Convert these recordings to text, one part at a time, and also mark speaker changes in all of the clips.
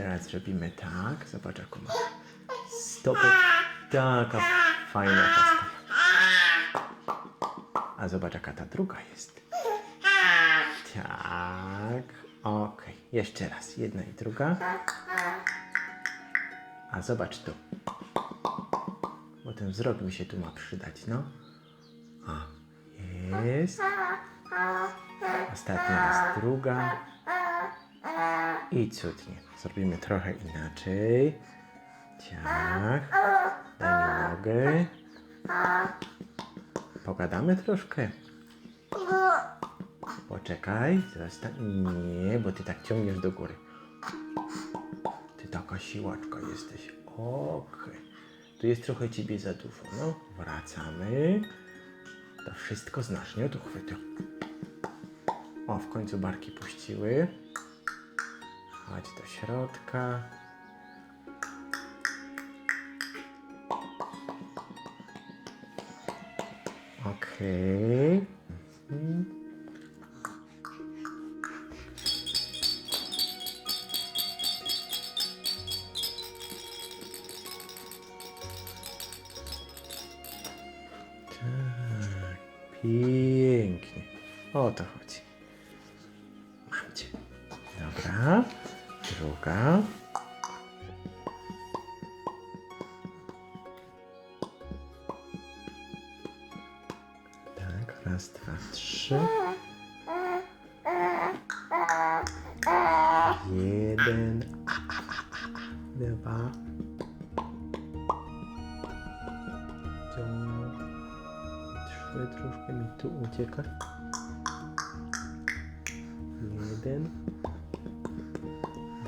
Speaker 1: teraz zrobimy tak. Zobacz, jaką ma stopę. Taka fajna ta stopa. A zobacz, jaka ta druga jest. Tak. Okej. Jeszcze raz. Jedna i druga. A zobacz tu. Bo ten wzrok mi się tu ma przydać, no. O, jest. Ostatnia raz druga. I cudnie. Zrobimy trochę inaczej. Ciach. Daj mi nogę. Pogadamy troszkę. Poczekaj. Zostań. Nie, bo ty tak ciągniesz do góry. Ty taka siłaczka jesteś. Okej. Tu jest trochę ciebie za dużo. No, wracamy. To wszystko znasz, nie? Tu chwytu. O, w końcu barki puściły. Chodź do środka. Okej. Mhm. Tak, pięknie. O to chodzi. Mam cię. Dobra. Druga. Tak, raz, dwa, trzy. Jeden. Dwa. Ciąg. Trzy. Troszkę mi tu ucieka. Jeden.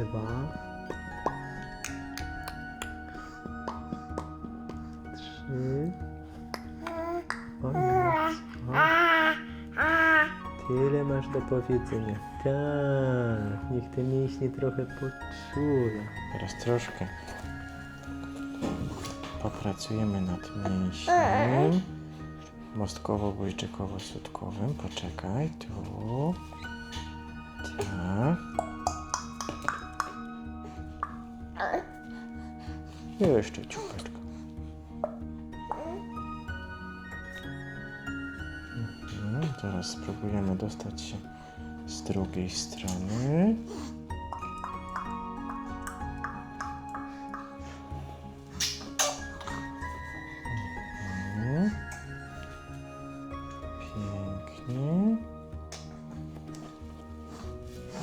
Speaker 1: Dwa. Trzy. O, nic. O. Tyle masz do powiedzenia. Tak, niech te mięśnie trochę poczują. Teraz troszkę popracujemy nad mięśniem mostkowo-bojczykowo-sutkowym. Poczekaj, tu. Tak. Jeszcze ciupeczkę. Mhm, teraz spróbujemy dostać się z drugiej strony. Mhm. Pięknie.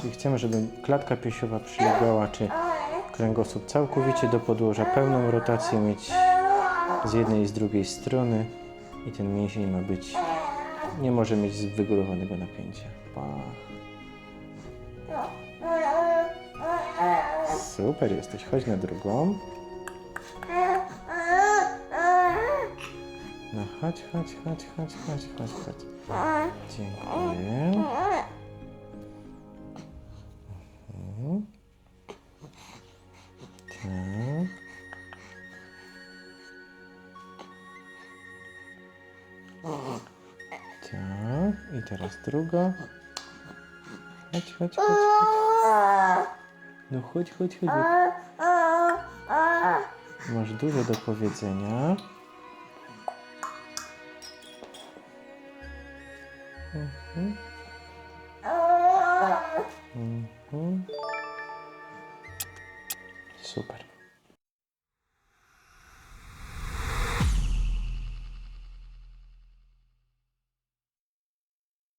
Speaker 1: Czyli chcemy, żeby klatka piersiowa przylegała, czy kręgosłup całkowicie do podłoża, pełną rotację mieć z jednej i z drugiej strony i ten mięsień ma być, nie może mieć wygórowanego napięcia. Pach. Super jesteś, chodź na drugą. No chodź, chodź, chodź, chodź, chodź, chodź, chodź. Dziękuję. Tak. Tak. I teraz druga. Chodź, chodź, chodź, chodź. No chodź, chodź, chodź. Masz dużo do powiedzenia. Mhm. Mhm. Super.